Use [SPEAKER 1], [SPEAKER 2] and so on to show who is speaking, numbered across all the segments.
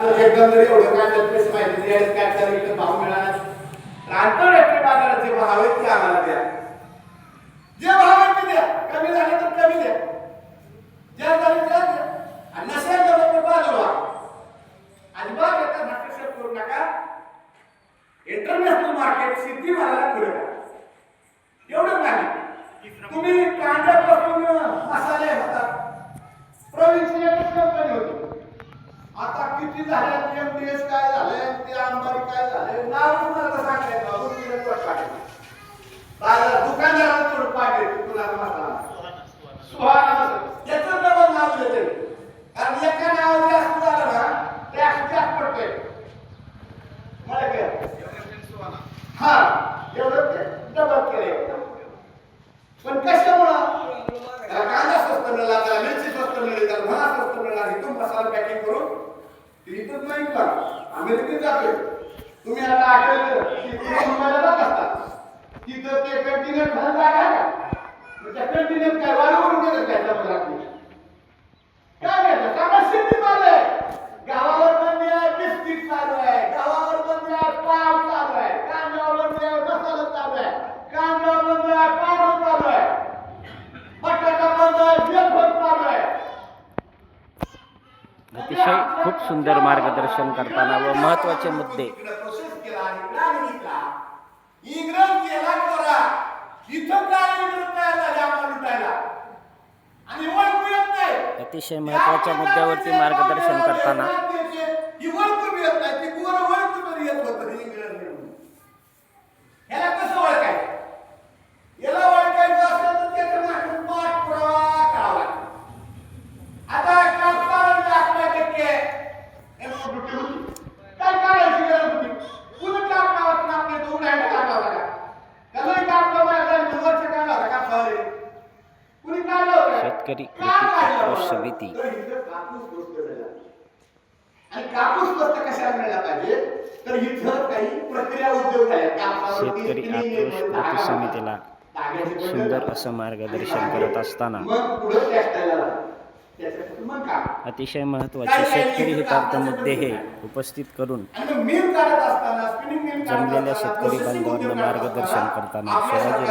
[SPEAKER 1] एवढं काय माहिती काय भाव मिळाला आंतरराष्ट्रीय बाजारात जे. भाव आहेत ते आम्हाला द्या जे भाव आहेत ते द्या कमी झाले तर कमी द्या ज्या झाले त्या द्या आणि नसेल तर मग बाजूला आणि बघ याचा हस्तक्षेप करू नका इंटरनॅशनल मार्केट सिद्धी मालाला पुढे एवढंच नाही. तुम्ही कांदा डबल नाव देते कारण एका नावावर जास्त झालं ना टॅक्स जास्त पडतोय. मला काय हा एवढं ते डबल केलं पण कशामुळं? त्याला कांदा स्वस्त मिळाला त्याला मिरची स्वस्त मिळाली त्याला स्वस्त मिळाला इथून मसाला पॅकिंग करून इथून नाही का अमेरिकेत जातोय. तुम्ही आता आठवलं की तुम्ही मुंबईला असता तिथं ते कंटिन्यू घाल जागा आहे का मग त्या कंटिन्यू काय वाढवून गेलं काय समुद्रात काय घ्यायचं सांगा शेती माल आहे गावावर बंदी आहे बिस्किट चालू आहे गावावर बंदी आहे पाव चालू आहे कांद्यावर बंदी आहे मसाला चालू आहे कांद्यावर बंदी आहे पाव चालू आहे बटाटा बंद आहे बेफर चालू आहे
[SPEAKER 2] अतिशय खूप सुंदर मार्गदर्शन करताना व महत्त्वाचे मुद्दे.
[SPEAKER 1] इकडे प्रोसेस केला आणि प्लॅन घेतला इंग्रज गेला करा इथं काय इंग्रज तयार झाले आम्हाला लुटायला आणि ओळखू येत नाही
[SPEAKER 2] अतिशय महत्त्वाच्या मुद्द्यावरती मार्गदर्शन करताना
[SPEAKER 1] ही ओळखू बी येत नाही ती गोर ओळखू तरी येत होतं ते इंग्रज म्हणून. ह्याला कसं ओळखायचं याला ओळखायचं असेल तर त्याचं मागून पाठपुरावा करावा लागतो आता कापसावर अकरा टक्के एवढी दुटी होती. काय करायची गरज होती कुणी कापडावर आपले दोन हँड काढला होता का त्याला कापडा माझ्या वरचं काढला होता कापसावर कुणी काढलं होतं
[SPEAKER 2] शेतकरी
[SPEAKER 1] का
[SPEAKER 2] कृषी
[SPEAKER 1] काढलं
[SPEAKER 2] आक्रोश
[SPEAKER 1] होतं?
[SPEAKER 2] समिती.
[SPEAKER 1] तर इथं कापूस स्वस्त मिळाला. आणि कापूस स्वस्त कशाला मिळाला पाहिजे तर इथं काही प्रक्रिया उद्योग झाले कापसावरती
[SPEAKER 2] शेतकरी आक्रोश कृती समितीला सुंदर. असं मार्गदर्शन करत असताना. अतिशय महत्त्वाचे शेतकरी हितार्थ मुद्दे हे उपस्थित करून जमलेल्या शेतकरी बांधवांना मार्गदर्शन करताना शिवाजी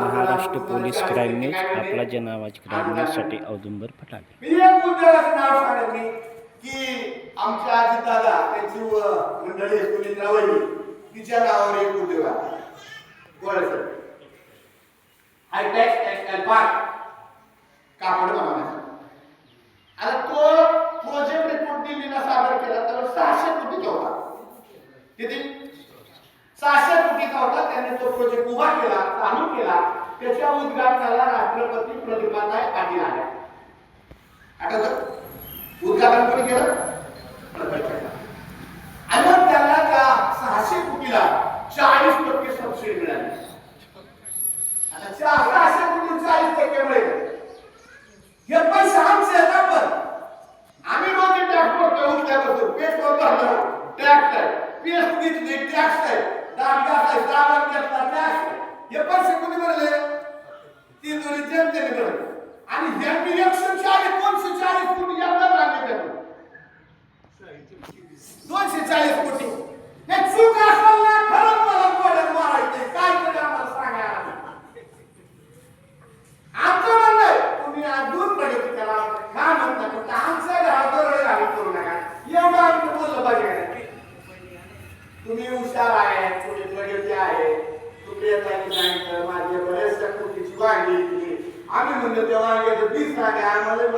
[SPEAKER 2] महाराष्ट्र पोलीस
[SPEAKER 1] चाळीस
[SPEAKER 2] क्राईम
[SPEAKER 1] टक्के
[SPEAKER 2] न्यूज
[SPEAKER 1] काय मिळेल?
[SPEAKER 2] आपला जन आवाज क्राईम औदुंबर
[SPEAKER 1] मी की आमच्या आजी दादा त्यांची मंडळी सुनीत्रा वहिनी तिच्या नावावर एक उद्योग आहे. गोळ्याचं हायटेक टेक्सटाईल पार्क कापड बनवण्याचा. आता तो प्रोजेक्ट रिपोर्ट दिल्लीला सादर केला तर सहाशे कोटीचा होता किती? त्याने तो प्रोजेक्ट उभा केला चालू केला त्याच्या उद्घाटनाला राष्ट्रपती प्रतिभाताई पाटील आले. आठवतं उद्घाटन कोणी केलं? आणि मग त्याला त्या सहाशे कोटीला चाळीस टक्के सबसिडी मिळाली. आता चार सहाशे कोटी चाळीस टक्के मिळेल हे पैसे आमचे आहेत आपण आम्ही रोज टॅक्स भरतोय उठल्यापासून पेट्रोल भरलं टॅक्स आहे पेस्ट घेतली टॅक्स आहे दाट घासाय साबण घेतला टॅक्स आहे हे पैसे कोणी भरले ती दोन्ही जनतेने भरले आणि ह्यांनी एकशे चाळीस दोनशे चाळीस कोटी यंदा लागले त्यातून दोनशे चाळीस कोटी हे चूक असेल ना खरंच मला गोड्यात मारायचे काय तरी आम्हाला सांगायला आमचं म्हणणं आहे, तुम्ही अजून प्रगती करा का म्हणता फक्त आमच्या घरावर घावी करू नका एवढं आमचं बोललं पाहिजे का नाही? तुम्ही हुशार आहे थोडी प्रगती आहे तुम्ही येताना सांगितलं माझे आम्ही म्हणलं त्या वांग्याचं बीज सांगा आम्हाला